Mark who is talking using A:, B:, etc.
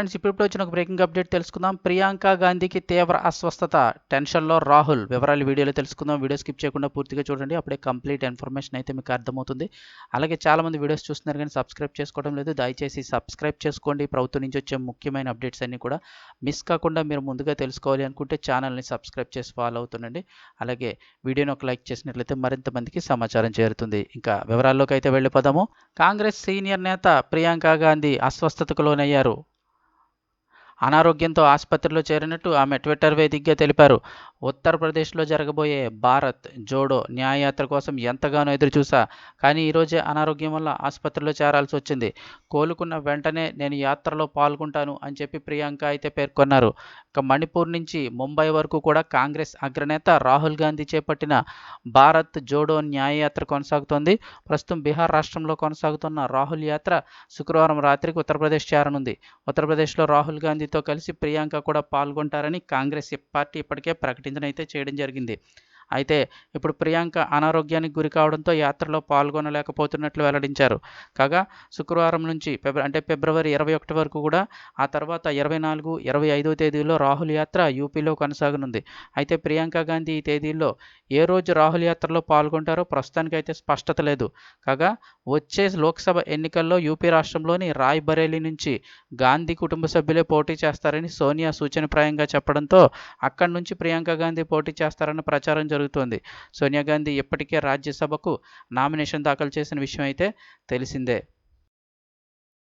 A: Friends ఇప్పుడు వచ్చిన ఒక బ్రేకింగ్ అప్డేట్ తెలుసుకుందాం. ప్రియాంక గాంధీకి తీవ్ర అస్వస్థత. టెన్షన్లో రాహుల్. వివరాలు వీడియోలో తెలుసుకుందాం. వీడియో స్కిప్ చేయకుండా పూర్తిగా చూడండి. అప్పుడే కంప్లీట్ ఇన్ఫర్మేషన్ అయితే మీకు అర్థమవుతుంది. అలాగే చాలామంది వీడియోస్ చూస్తున్నారు కానీ సబ్స్క్రైబ్ చేసుకోవడం లేదు. దయచేసి సబ్స్క్రైబ్ చేసుకోండి. ప్రభుత్వం నుంచి వచ్చే ముఖ్యమైన అప్డేట్స్ అన్నీ కూడా మిస్ కాకుండా మీరు ముందుగా తెలుసుకోవాలి అనుకుంటే ఛానల్ని సబ్స్క్రైబ్ చేసి ఫాలో అవుతుండండి. అలాగే వీడియోని ఒక లైక్ చేసినట్లయితే మరింత మందికి సమాచారం చేరుతుంది. ఇంకా వివరాల్లోకి అయితే వెళ్ళిపోదాము. కాంగ్రెస్ సీనియర్ నేత ప్రియాంక గాంధీ అస్వస్థతకు లోనయ్యారు. అనారోగ్యంతో ఆసుపత్రిలో చేరినట్టు ఆమె ట్విట్టర్ వేదికగా తెలిపారు. ఉత్తరప్రదేశ్లో జరగబోయే భారత్ జోడో న్యాయయాత్ర కోసం ఎంతగానో ఎదురుచూసా. కానీ ఈరోజే అనారోగ్యం వల్ల ఆసుపత్రిలో చేరాల్సి వచ్చింది. కోలుకున్న వెంటనే నేను యాత్రలో పాల్గొంటాను అని చెప్పి ప్రియాంక అయితే పేర్కొన్నారు. ఇక మణిపూర్ నుంచి ముంబై వరకు కూడా కాంగ్రెస్ అగ్రనేత రాహుల్ గాంధీ చేపట్టిన భారత్ జోడో న్యాయయాత్ర కొనసాగుతోంది. ప్రస్తుతం బీహార్ రాష్ట్రంలో కొనసాగుతున్న రాహుల్ యాత్ర శుక్రవారం రాత్రికి ఉత్తరప్రదేశ్ చేరనుంది. ఉత్తరప్రదేశ్లో రాహుల్ గాంధీ గాంధీతో కలిసి ప్రియాంక కూడా పాల్గొంటారని కాంగ్రెస్ పార్టీ ఇప్పటికే ప్రకటించిన అయితే చేయడం జరిగింది. అయితే ఇప్పుడు ప్రియాంక అనారోగ్యానికి గురి కావడంతో యాత్రలో పాల్గొనలేకపోతున్నట్లు వెల్లడించారు. కాగా శుక్రవారం నుంచి ఫిబ్ర అంటే ఫిబ్రవరి ఇరవై ఒకటి వరకు కూడా ఆ తర్వాత ఇరవై నాలుగు ఇరవై ఐదో తేదీలో రాహుల్ యాత్ర యూపీలో కొనసాగనుంది. అయితే ప్రియాంక గాంధీ ఈ తేదీల్లో ఏ రోజు రాహుల్ యాత్రలో పాల్గొంటారో ప్రస్తుతానికైతే స్పష్టత లేదు. కాగా వచ్చే లోక్సభ ఎన్నికల్లో యూపీ రాష్ట్రంలోని రాయ్ బరేలీ నుంచి గాంధీ కుటుంబ సభ్యులే పోటీ చేస్తారని సోనియా సూచనప్రాయంగా చెప్పడంతో అక్కడి నుంచి ప్రియాంక గాంధీ పోటీ చేస్తారన్న ప్రచారం జరుగుతోంది. సోనియా గాంధీ ఇప్పటికే రాజ్యసభకు నామినేషన్ దాఖలు చేసిన విషయం అయితే తెలిసిందే.